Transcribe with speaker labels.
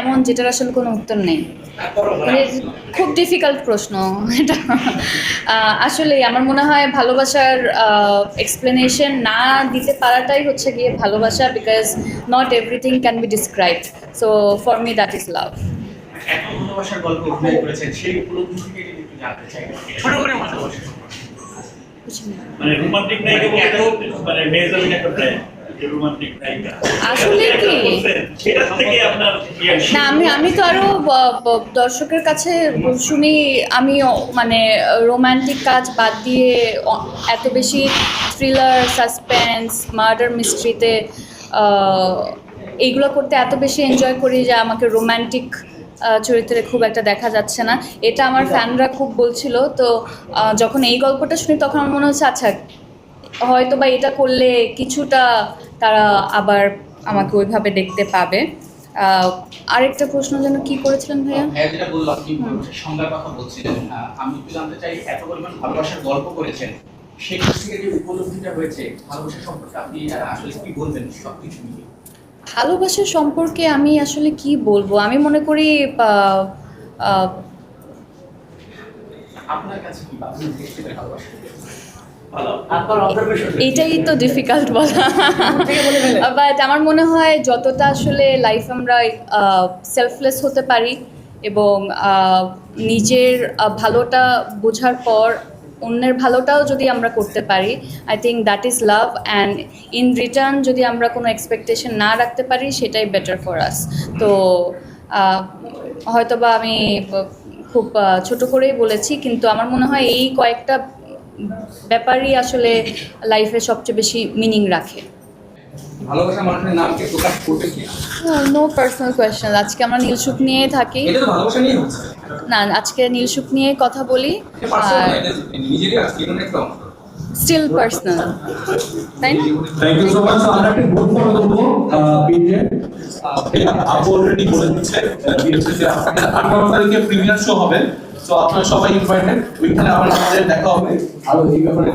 Speaker 1: এমন যেটার আসলে কোনো উত্তর নেই। মানে খুব ডিফিকাল্ট প্রশ্ন এটা। আসলে আমার মনে হয় ভালোবাসার এক্সপ্লেনেশন না দিতে পারাটাই হচ্ছে গিয়ে ভালোবাসা because not everything can be described so for me that is love
Speaker 2: এত
Speaker 3: মানে রোমান্টিক নায়িকা বলতে মানে মেজাবিন একটা নায়িকা
Speaker 1: আসলে কি?
Speaker 3: reaction?
Speaker 1: না আমি আমি তো আরও দর্শকের কাছে শুনি আমি মানে রোমান্টিক কাজ বাদ দিয়ে এত বেশি থ্রিলার সাসপেন্স মার্ডার মিস্ট্রিতে এইগুলো করতে এত বেশি এনজয় করি যে আমাকে রোমান্টিক চরিত্রে খুব একটা দেখা যাচ্ছে না এটা আমার ফ্যানরা খুব বলছিল তো যখন এই গল্পটা শুনি তখন আমার মনে হচ্ছে আচ্ছা হয়তো বা এটা করলে কিছুটা তারা আবার আমাকে ওইভাবে দেখতে পাবে। আরেকটা প্রশ্ন যেন কি করেছিলেন ভাইয়া?
Speaker 4: হ্যাঁ যেটা আপনি সংজ্ঞার কথা বলছিলেন। আমি একটু জানতে চাই এত পরিমাণ ভালোবাসার গল্প করেছেন সেখান থেকে যে উপলব্ধিটা হয়েছে ভালোবাসা সম্পর্কে আপনি আসলে কি বলবেন সবকিছু মিলিয়ে
Speaker 1: ভালোবাসা সম্পর্কে আমি আসলে কি বলব? আমি মনে করি
Speaker 4: আপনার কাছে কি ভালোবাসা?
Speaker 1: এটাই তো ডিফিকাল্ট বলা। বাট আমার মনে হয় যতটা আসলে লাইফ আমরা সেলফলেস হতে পারি এবং নিজের ভালোটা বোঝার পর অন্যের ভালোটাও যদি আমরা করতে পারি I think that is love and in return যদি আমরা কোনো এক্সপেকটেশন না রাখতে পারি সেটাই বেটার ফর আস তো হয়তোবা আমি খুব ছোট করেই বলেছি কিন্তু আমার মনে হয় এই কয়েকটা ব্যাপারই আসলে লাইফে সবচেয়ে বেশি মিনিং রাখে।
Speaker 5: ভালোবাসা মানুষের নামকে প্রকাশ করবে কি
Speaker 1: নো পার্সোনাল কোয়েশ্চেন আজকে আমরা নীলসুখ নিয়ে থাকি।
Speaker 5: এটা তো ভালোবাসা নিয়ে হচ্ছে।
Speaker 1: না আজকে নীলসুখ নিয়ে কথা বলি। আর
Speaker 5: নিজেরই আছে একটা
Speaker 1: স্টিল পার্সোনাল তাই না?
Speaker 6: থ্যাংক ইউ সো মাচ আমরা একটা গ্রুপ ফলো করব পেজে আপু অলরেডি বলে দিচ্ছে। বিএসসি আঠারো তারিখে প্রিমিয়ার শো হবে। তো আপনারা সবাই ইনভাইটেড ওইখানে আমার আমাদের দেখা হবে। আরও এই ব্যাপারে